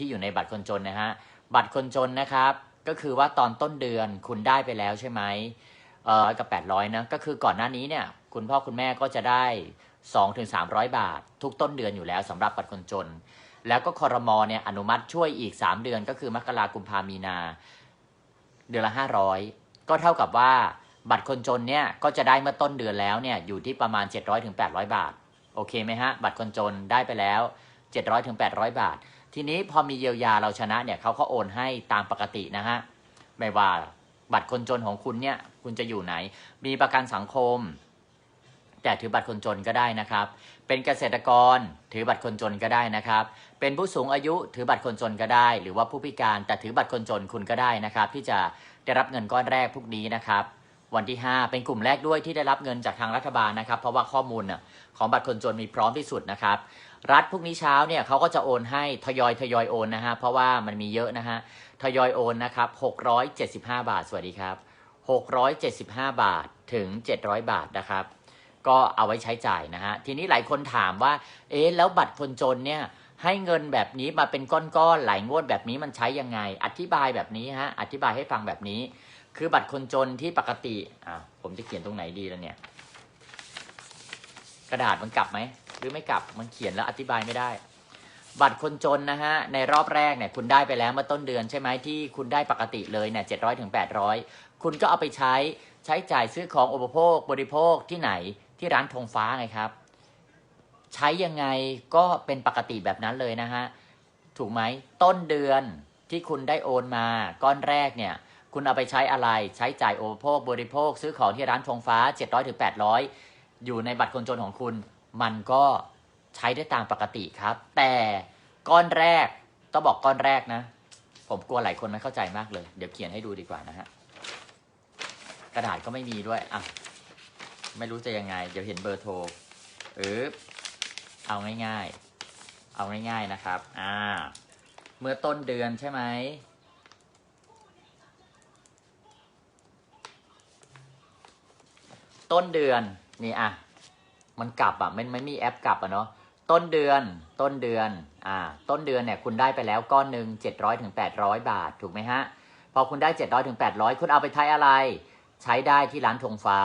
ที่อยู่ในบัตรคนจนนะฮะบัตรคนจนนะครับ ก็คือว่าตอนต้นเดือนคุณได้ไปแล้วใช่ไหมเออกับ800นะก็คือก่อนหน้านี้เนี่ยคุณพ่อคุณแม่ก็จะได้2-300ถึง300 บาท ทุกต้นเดือนอยู่แล้วสำหรับบัตรคนจน แล้วก็คอรมอเนี่ยอนุมัติช่วยอีก 3 เดือนก็คือมกรากุมภามีนา เดือนละ 500 ก็เท่ากับว่าบัตรคนจนเนี่ยก็จะได้เมื่อต้นเดือนแล้วเนี่ยอยู่ที่ประมาณ 700-800ถึง800บาท โอเคไหมฮะ บัตรคนจนได้ไปแล้ว 700-800ถึง800บาท ทีนี้พอมีเยียวยาเราชนะเนี่ยเขาก็โอนให้ตามปกตินะฮะไม่ว่าบัตรคนจนของคุณเนี่ยคุณจะอยู่ไหน มีประกันสังคม แต่ถือบัตรคนจนก็ได้นะครับ เป็นเกษตรกรถือบัตรคนจนก็ได้นะครับ เป็นผู้สูงอายุถือบัตรคนจนก็ได้ หรือว่าผู้พิการแต่ถือบัตรคนจนคุณก็ได้นะครับ ที่จะได้รับเงินก้อนแรกพวกนี้นะครับวันที่ 5 เป็นกลุ่มแรกด้วยที่ได้รับเงินจากทางรัฐบาลนะครับ เพราะว่าข้อมูลของบัตรคนจนมีพร้อมที่สุดนะครับ รัฐพรุ่งนี้เช้าเนี่ยเขาก็จะโอนให้ทยอยทยอยโอนนะฮะเพราะว่ามันมีเยอะนะฮะทยอยโอนนะครับ675 บาท สวัสดีครับ 675 บาทถึง 700 บาทนะครับ ก็เอาไว้ใช้จ่ายนะฮะทีนี้หลายคนถามว่า เอ๊ะแล้วบัตรคนจนเนี่ยให้เงินแบบนี้มาเป็นก้อนๆหลายงวดแบบนี้มันใช้ยังไง อธิบายแบบนี้ฮะอธิบายให้ฟังแบบนี้ คือบัตรคนจนที่ปกติอะผมจะเขียนตรงไหนดีแล้วเนี่ย กระดาษมันกลับไหม หรือไม่กลับมันเขียนแล้วอธิบายไม่ได้ บัตรคนจนนะฮะในรอบแรกเนี่ยคุณได้ไปแล้วเมื่อต้นเดือนใช่ไหมที่คุณได้ปกติเลยเนี่ยเจ็ดร้อยถึงแปดร้อยคุณก็เอาไปใช้ใช้จ่ายซื้อของอุปโภค บริโภคที่ไหนที่ร้านธงฟ้าไงครับ ใช้ยังไงก็เป็นปกติแบบนั้นเลยนะฮะถูกไหมต้นเดือนที่คุณได้โอนมาก้อนแรกเนี่ยคุณเอาไปใช้อะไรใช้จ่ายอุปโภคบริโภค ซื้อของที่ร้านธงฟ้า 700ถึง800 อยู่ในบัตรคนจนของคุณ มันก็ใช้ได้ตามปกติครับ แต่ก้อนแรกต้องบอกก้อนแรกนะ ผมกลัวหลายคนไม่เข้าใจมากเลย เดี๋ยวเขียนให้ดูดีกว่านะฮะกระดาษก็ไม่มีด้วยอะไม่รู้จะยังไง เดี๋ยวเห็นเบอร์โทรเออเอาง่ายๆ เอาง่ายๆนะครับ อ่า เมื่อต้นเดือนใช่ไหม ต้นเดือน นี่อะ มันกลับอะมันไม่มีแอปกลับอะเนาะต้นเดือนต้นเดือนอ่าต้นเดือนเนี่ยคุณได้ไปแล้วก้อนหนึ่งเจ็ดร้อยถึงแปดร้อยบาทถูกไหมฮะพอคุณได้เจ็ดร้อยถึงแปดร้อยคุณเอาไปใช้อะไร ใช้ได้ที่ร้านธงฟ้า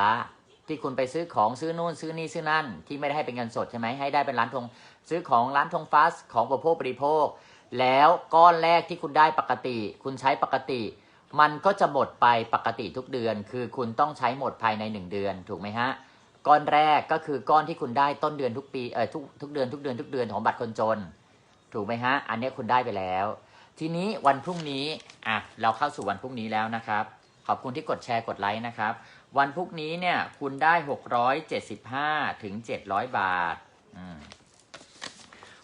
ที่คุณไปซื้อของซื้อนู่นซื้อนี่ซื้อนั่น ที่ไม่ได้ให้เป็นเงินสดใช่ไหมให้ได้เป็นร้านธงซื้อของร้านธงฟ้าของบริโภคบริโภค แล้วก้อนแรกที่คุณได้ปกติ คุณใช้ปกติ มันก็จะหมดไปปกติทุกเดือน คือคุณต้องใช้หมดภายในหนึ่งเดือนถูกไหมฮะ ก้อนแรกก็คือก้อนที่คุณได้ต้นเดือนทุกปีเออทุกทุกเดือนทุกเดือนทุกเดือนของบัตรคนจน ถูกไหมฮะ อันนี้คุณได้ไปแล้ว ทีนี้วันพรุ่งนี้อะเราเข้าสู่วันพรุ่งนี้แล้วนะครับ ขอบคุณที่กดแชร์กดไลค์นะครับ วันพรุ่งนี้เนี่ยคุณได้ 675ถึง700 บาทอืม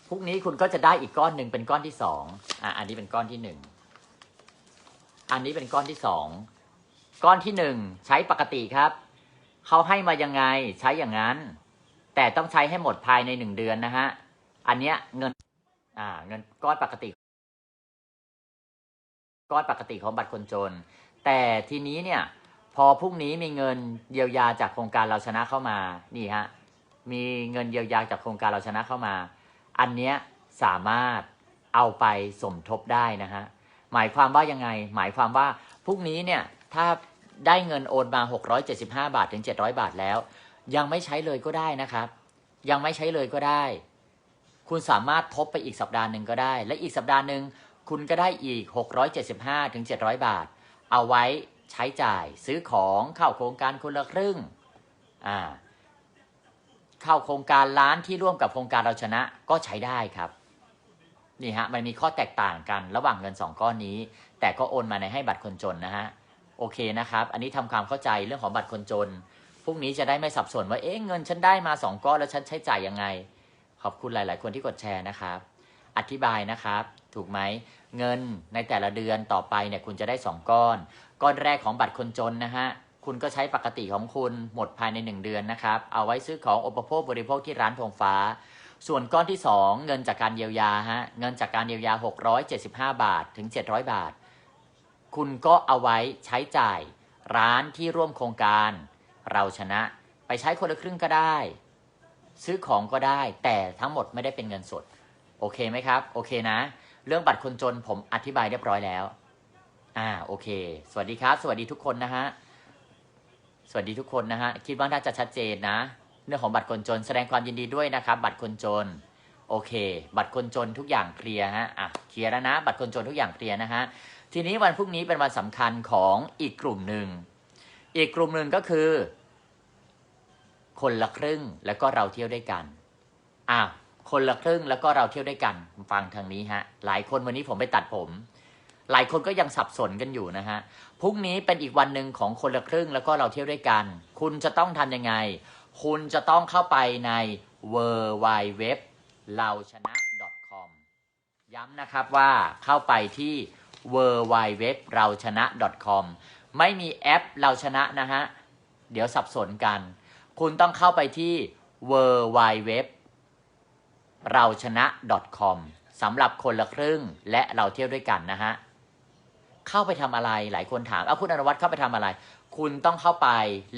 พรุ่งนี้คุณก็จะได้อีกก้อนหนึ่งเป็นก้อนที่สองอะอันนี้เป็นก้อนที่หนึ่งอันนี้เป็นก้อนที่สองก้อนที่หนึ่งใช้ปกติครับ เขาให้มายังไงใช้อย่างนั้น แต่ต้องใช้ให้หมดภายในหนึ่งเดือนนะฮะ อันเนี้ยเงิน อ่า เงินก้อนปกติ ก้อนปกติของบัตรคนจน แต่ทีนี้เนี่ย พอพรุ่งนี้มีเงินเยียวยาจากโครงการเราชนะเข้ามา นี่ฮะ มีเงินเยียวยาจากโครงการเราชนะเข้ามา อันเนี้ยสามารถเอาไปสมทบได้นะฮะ หมายความว่ายังไง หมายความว่าพรุ่งนี้เนี่ย ถ้า ได้เงินโอนมา 675 บาทถึง 700 บาทแล้ว ยังไม่ใช้เลยก็ได้นะครับ ยังไม่ใช้เลยก็ได้ คุณสามารถทบไปอีกสัปดาห์หนึ่งก็ได้ และอีกสัปดาห์หนึ่งคุณก็ได้อีก 675ถึง700 บาท เอาไว้ใช้จ่ายซื้อของเข้าโครงการคนละครึ่งอ่าเข้าโครงการร้านที่ร่วมกับโครงการเราชนะก็ใช้ได้ครับนี่ฮะมันมีข้อแตกต่างกันระหว่างเงิน 2 ก้อนนี้ แต่ก็โอนมาในให้บัตรคนจนนะฮะ โอเคนะครับ อันนี้ทำความเข้าใจเรื่องของบัตรคนจนพรุ่งนี้จะได้ไม่สับสนว่า เอ๊ะเงินฉันได้มา2ก้อนแล้วฉันใช้จ่ายยังไง ขอบคุณหลาย ๆ คนที่กดแชร์นะครับ อธิบายนะครับ ถูกไหม เงินในแต่ละเดือนต่อไปเนี่ยคุณจะได้ 2 ก้อน ก้อนแรกของบัตรคนจนนะฮะ คุณก็ใช้ปกติของคุณหมดภายใน 1 เดือนนะครับ เอาไว้ซื้อของอุปโภคบริโภคที่ร้านธงฟ้า ส่วนก้อนที่ 2 เงินจากการเยียวยาฮะ เงินจากการเยียวยา 675 บาท ถึง 700 บาท คุณก็เอาไว้ใช้จ่ายร้านที่ร่วมโครงการ เราชนะไปใช้คนละครึ่งก็ได้ ซื้อของก็ได้ แต่ทั้งหมดไม่ได้เป็นเงินสด โอเคไหมครับ โอเคนะ เรื่องบัตรคนจนผมอธิบายเรียบร้อยแล้ว อ่าโอเค สวัสดีครับ สวัสดีทุกคนนะฮะสวัสดีทุกคนนะฮะคิดว่าน่าจะชัดเจนนะ เรื่องของบัตรคนจน แสดงความยินดีด้วยนะครับ บัตรคนจนโอเค บัตรคนจนทุกอย่างเคลียร์ฮะอะเคลียร์แล้วนะ บัตรคนจนทุกอย่างเคลียร์นะฮะ ทีนี้วันพรุ่งนี้เป็นวันสำคัญของอีกกลุ่มหนึ่ง อีกกลุ่มหนึ่งก็คือ คนละครึ่งแล้วก็เราเที่ยวด้วยกันอ้าวคนละครึ่งแล้วก็เราเที่ยวด้วยกัน ฟังทางนี้ฮะ หลายคนวันนี้ผมไปตัดผม หลายคนก็ยังสับสนกันอยู่นะฮะพรุ่งนี้เป็นอีกวันหนึ่งของคนละครึ่งแล้วก็เราเที่ยวด้วยกัน คุณจะต้องทำยังไง คุณจะต้องเข้าไปใน w w w เราชนะ .com ย้ำนะครับว่าเข้าไปที่ w w w เราชนะ .com ไม่มีแอปเราชนะนะฮะ เดี๋ยวสับสนกัน คุณต้องเข้าไปที่ w w w เราชนะ .com สำหรับคนละครึ่งและเราเที่ยวด้วยกันนะฮะ เข้าไปทำอะไรหลายคนถามเอาคุณอนวัตเข้าไปทำอะไร คุณต้องเข้าไป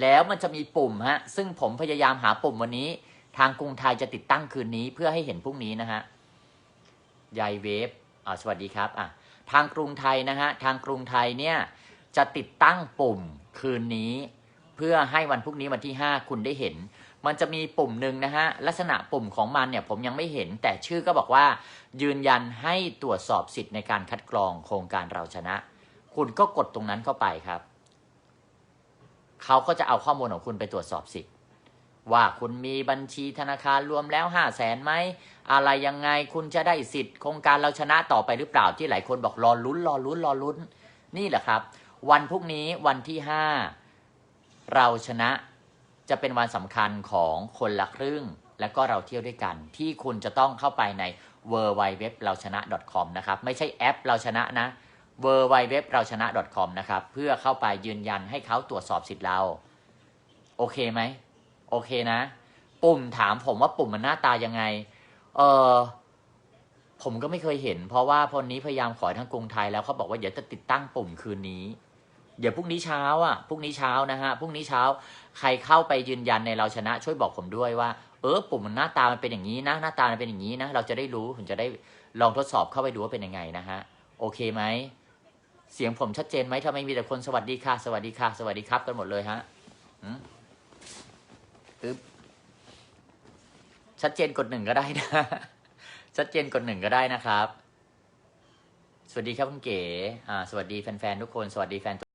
แล้วมันจะมีปุ่มฮะ ซึ่งผมพยายามหาปุ่มวันนี้ ทางกรุงไทยจะติดตั้งคืนนี้เพื่อให้เห็นพรุ่งนี้นะฮะยายเวฟอ่าสวัสดีครับ อะ ทางกรุงไทยนะฮะทางกรุงไทยเนี่ยจะติดตั้งปุ่มคืนนี้ เพื่อให้วันพรุ่งนี้วันที่ 5 คุณได้เห็น มันจะมีปุ่มหนึ่งนะฮะลักษณะปุ่มของมันเนี่ยผมยังไม่เห็น แต่ชื่อก็บอกว่า ยืนยันให้ตรวจสอบสิทธิ์ในการคัดกรองโครงการเราชนะ คุณก็กดตรงนั้นเข้าไปครับ เขาก็จะเอาข้อมูลของคุณไปตรวจสอบสิทธิ ว่าคุณมีบัญชีธนาคารรวมแล้วห้าแสนไหม อะไรยังไงคุณจะได้สิทธิ์โครงการเราชนะต่อไปหรือเปล่าที่หลายคนบอกรอลุ้นรอลุ้นรอลุ้น นี่แหละครับ วันพรุ่งนี้วันที่ห้าเราชนะจะเป็นวันสำคัญของคนละครึ่ง และก็เราเที่ยวด้วยกัน ที่คุณจะต้องเข้าไปใน w w w เราชนะ .com นะครับ ไม่ใช่แอปเราชนะนะ w w w เราชนะ .com นะครับ เพื่อเข้าไปยืนยันให้เขาตรวจสอบสิทธิ์เรา โอเคไหม โอเคนะ ปุ่มถามผมว่าปุ่มมันหน้าตายังไง เออผมก็ไม่เคยเห็น เพราะว่าพนนี้พยายามขอทางกรุงไทยแล้วเขาบอกว่าเดี๋ยวจะติดตั้งปุ่มคืนนี้ เดี๋ยวพรุ่งนี้เช้าอะพรุ่งนี้เช้านะฮะพรุ่งนี้เช้า ใครเข้าไปยืนยันในเราชนะ ช่วยบอกผมด้วยว่า เออ ปุ่มมันหน้าตามันเป็นอย่างนี้นะหน้าตามันเป็นอย่างนี้นะเราจะได้รู้ผมจะได้ลองทดสอบเข้าไปดูว่าเป็นยังไงนะฮะโอเคไหมเสียงผมชัดเจนไหมทำไมมีแต่คนสวัสดีค่ะ สวัสดีค่ะ สวัสดีครับกันหมดเลยฮะอืม อึ๊บชัดเจนกดหนึ่งก็ได้นะ ชัดเจนกดหนึ่งก็ได้นะครับ สวัสดีครับคุณเก๋ อ่า สวัสดีแฟนๆทุกคน สวัสดีแฟน